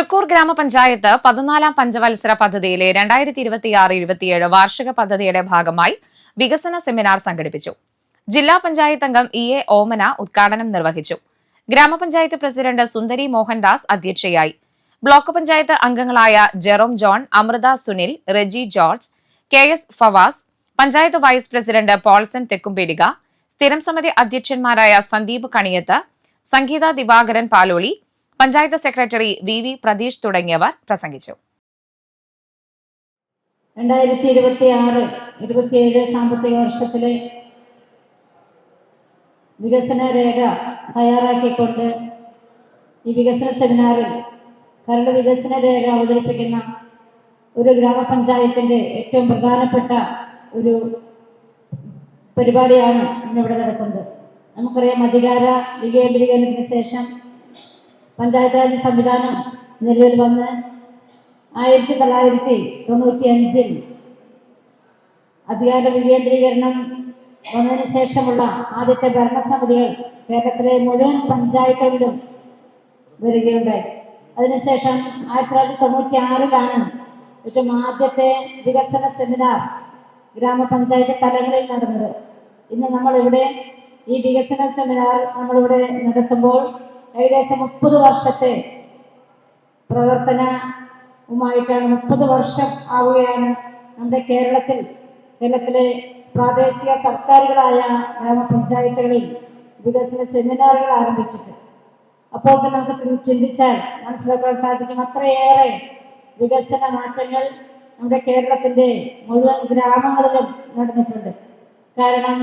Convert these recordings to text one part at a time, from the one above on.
തൃക്കൂർ ഗ്രാമപഞ്ചായത്ത് പതിനാലാം പഞ്ചവത്സര പദ്ധതിയിലെ രണ്ടായിരത്തി ഇരുപത്തിയാറ് ഇരുപത്തിയേഴ് വാർഷിക പദ്ധതിയുടെ ഭാഗമായി വികസന സെമിനാർ സംഘടിപ്പിച്ചു. ജില്ലാ പഞ്ചായത്ത് അംഗം ഇ എ ഓമന ഉദ്ഘാടനം നിർവഹിച്ചു. ഗ്രാമപഞ്ചായത്ത് പ്രസിഡന്റ് സുന്ദരി മോഹൻദാസ് അധ്യക്ഷയായി. ബ്ലോക്ക് പഞ്ചായത്ത് അംഗങ്ങളായ Jerome John Amrutha Sunil Reji George K S Fawaz panchayat vice president Paulson Thekkumpedika സ്ഥിരം സമിതി അധ്യക്ഷന്മാരായ Sandeep Kaniyath Sangeetha Divakaran Paloli panchayat secretary V V Pratheesh തുടങ്ങിയവർ പ്രസംഗിച്ചു. രണ്ടായിരത്തി ഇരുപത്തി ആറ് ഇരുപത്തിയേഴ് സാമ്പത്തിക വർഷത്തിലെ വികസന രേഖ തയ്യാറാക്കിക്കൊണ്ട് ഈ വികസന സെമിനാറിൽ കരട് വികസന രേഖ അവതരിപ്പിക്കുന്ന ഒരു ഗ്രാമപഞ്ചായത്തിന്റെ ഏറ്റവും പ്രധാനപ്പെട്ട ഒരു പരിപാടിയാണ് ഇന്നിവിടെ നടക്കുന്നത്. നമുക്കറിയാം അധികാര വികേന്ദ്രീകരണത്തിന് ശേഷം പഞ്ചായത്ത് രാജ് സംവിധാനം നിലവിൽ വന്ന് ആയിരത്തി തൊള്ളായിരത്തി തൊണ്ണൂറ്റി അഞ്ചിൽ അധികാര വികേന്ദ്രീകരണം വന്നതിന് ശേഷമുള്ള ആദ്യത്തെ ഭരണസമിതികൾ കേരളത്തിലെ മുഴുവൻ പഞ്ചായത്തുകളിലും വരികയുണ്ടായി. അതിനുശേഷം ആയിരത്തി തൊള്ളായിരത്തി തൊണ്ണൂറ്റി ആറിലാണ് ഏറ്റവും ആദ്യത്തെ വികസന സെമിനാർ ഗ്രാമപഞ്ചായത്ത് തലങ്ങളിൽ നടന്നത്. ഇന്ന് നമ്മളിവിടെ ഈ വികസന സെമിനാർ നമ്മളിവിടെ നടത്തുമ്പോൾ ഏകദേശം മുപ്പത് വർഷത്തെ പ്രവർത്തനവുമായിട്ടാണ് മുപ്പത് വർഷം ആവുകയാണ് നമ്മുടെ കേരളത്തിൽ. കേരളത്തിലെ പ്രാദേശിക സർക്കാരുകളായ ഗ്രാമപഞ്ചായത്തുകളിൽ വികസന സെമിനാറുകൾ ആരംഭിച്ചിട്ട് അപ്പോൾ തന്നെ നമുക്ക് ചിന്തിച്ചാൽ മനസ്സിലാക്കാൻ സാധിക്കും അത്രയേറെ വികസന മാറ്റങ്ങൾ നമ്മുടെ കേരളത്തിന്റെ മുഴുവൻ ഗ്രാമങ്ങളിലും നടന്നിട്ടുണ്ട്. കാരണം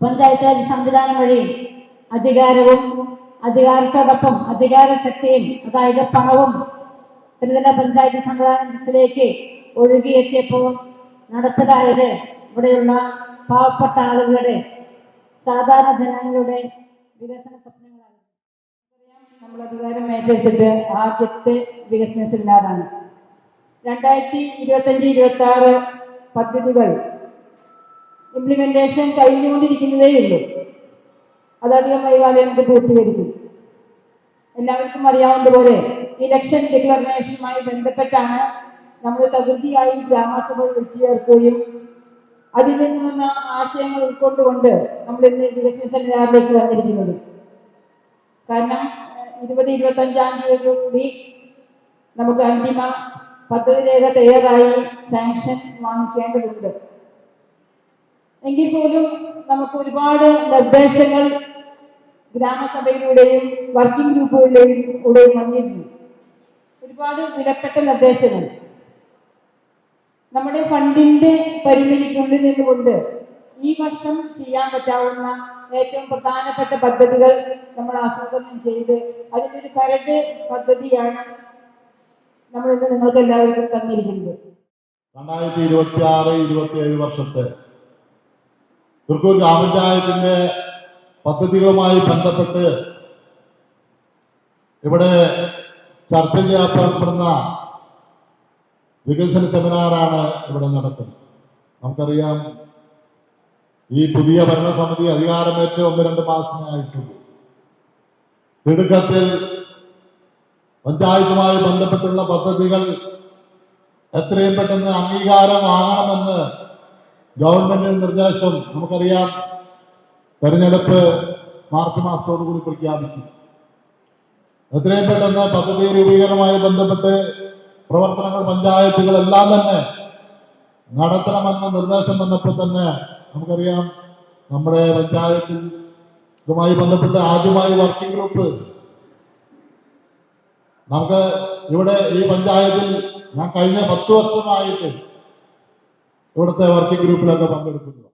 പഞ്ചായത്ത് രാജ് സംവിധാനം വഴി അധികാരവും അധികാരത്തോടൊപ്പം അധികാര ശക്തിയും അതായത് പണവും ത്രിതല പഞ്ചായത്ത് സംവിധാനത്തിലേക്ക് ഒഴുകിയെത്തിയപ്പോൾ നടപ്പിലായത് ഇവിടെയുള്ള പാവപ്പെട്ട ആളുകളുടെ സാധാരണ ജനങ്ങളുടെ വികസന സ്വപ്നങ്ങളാണ്. നമ്മൾ അധികാരം ഏറ്റെടുത്തിട്ട് ആദ്യത്തെ വികസന സെമിനാറാണ്. രണ്ടായിരത്തി ഇരുപത്തഞ്ച് ഇരുപത്തി ആറ് പദ്ധതികൾ ഇംപ്ലിമെന്റേഷൻ കഴിഞ്ഞുകൊണ്ടിരിക്കുന്നതേ ഉള്ളൂ അതധികം വൈകാതെ നമുക്ക് പൂർത്തീകരിക്കും. എല്ലാവർക്കും അറിയാവുന്നതുപോലെ ഇലക്ഷൻ ഡിക്ലറേഷനുമായി ബന്ധപ്പെട്ടാണ് നമ്മൾ തകൃതിയായി ഗ്രാമസഭ വിളിച്ചു ചേർക്കുകയും അതിൽ നിന്നുള്ള ആശയങ്ങൾ ഉൾക്കൊണ്ടുകൊണ്ട് നമ്മൾ ഇന്ന് വികസന സെമിനാറിലേക്ക് വന്നിരിക്കുന്നത്. കാരണം ഇരുപത് ഇരുപത്തഞ്ചാം തീയതിയോടുകൂടി നമുക്ക് അന്തിമ പദ്ധതി രേഖ തയ്യാറായി സാങ്ഷൻ വാങ്ങിക്കേണ്ടതുണ്ട്. എങ്കിൽ പോലും നമുക്ക് ഒരുപാട് നിർദ്ദേശങ്ങൾ ഗ്രാമസഭയിലൂടെയും വർക്കിംഗ് ഗ്രൂപ്പുകളിലെയും കൂടെയും വന്നിരുന്നു. ഒരുപാട് വിലപ്പെട്ട നിർദ്ദേശങ്ങൾ. നമ്മുടെ ഫണ്ടിന്റെ പരിമിതിക്കുള്ളിൽ നിന്നുകൊണ്ട് ഈ വർഷം ചെയ്യാൻ പറ്റാവുന്ന ഏറ്റവും പ്രധാനപ്പെട്ട പദ്ധതികൾ നമ്മൾ ആസൂത്രണം ചെയ്ത് അതിന്റെ ഒരു കരട് പദ്ധതിയാണ് നമ്മൾ ഇന്ന് നിങ്ങൾക്ക് എല്ലാവർക്കും തന്നിരിക്കുന്നത്. രണ്ടായിരത്തി ഇരുപത്തി ആറ് ഇരുപത്തി ഏഴ് വർഷത്തെ തൃക്കൂർ ഗ്രാമപഞ്ചായത്തിന്റെ പദ്ധതികളുമായി ബന്ധപ്പെട്ട് ഇവിടെ ചർച്ച ചെയ്യപ്പെടുന്ന വികസന സെമിനാറാണ് ഇവിടെ നടക്കുന്നത്. നമുക്കറിയാം ഈ പുതിയ ഭരണസമിതി അധികാരമേറ്റ് ഒന്ന് രണ്ട് മാസമേ ആയിട്ടുള്ളൂ. തിടുക്കത്തിൽ പഞ്ചായത്തുമായി ബന്ധപ്പെട്ടുള്ള പദ്ധതികൾ എത്രയും പെട്ടെന്ന് അംഗീകാരം വാങ്ങണമെന്ന് ഗവൺമെന്റിന്റെ നിർദ്ദേശം നമുക്കറിയാം. തെരഞ്ഞെടുപ്പ് മാർച്ച് മാസത്തോടുകൂടി പ്രഖ്യാപിക്കും. എത്രയും പെട്ടെന്ന് പദ്ധതി രൂപീകരണവുമായി ബന്ധപ്പെട്ട് പ്രവർത്തനങ്ങൾ പഞ്ചായത്തുകൾ എല്ലാം തന്നെ നടത്തണമെന്ന നിർദ്ദേശം വന്നപ്പോൾ തന്നെ നമുക്കറിയാം നമ്മുടെ പഞ്ചായത്തിൽ ഇതുമായി ബന്ധപ്പെട്ട് ആദ്യമായി വർക്കിംഗ് ഗ്രൂപ്പ് നമുക്ക് ഇവിടെ ഈ പഞ്ചായത്തിൽ ഞാൻ കഴിഞ്ഞ പത്ത് വർഷമായിട്ട് ഇവിടുത്തെ വർക്കിംഗ് ഗ്രൂപ്പിലൊക്കെ പങ്കെടുക്കുന്നു.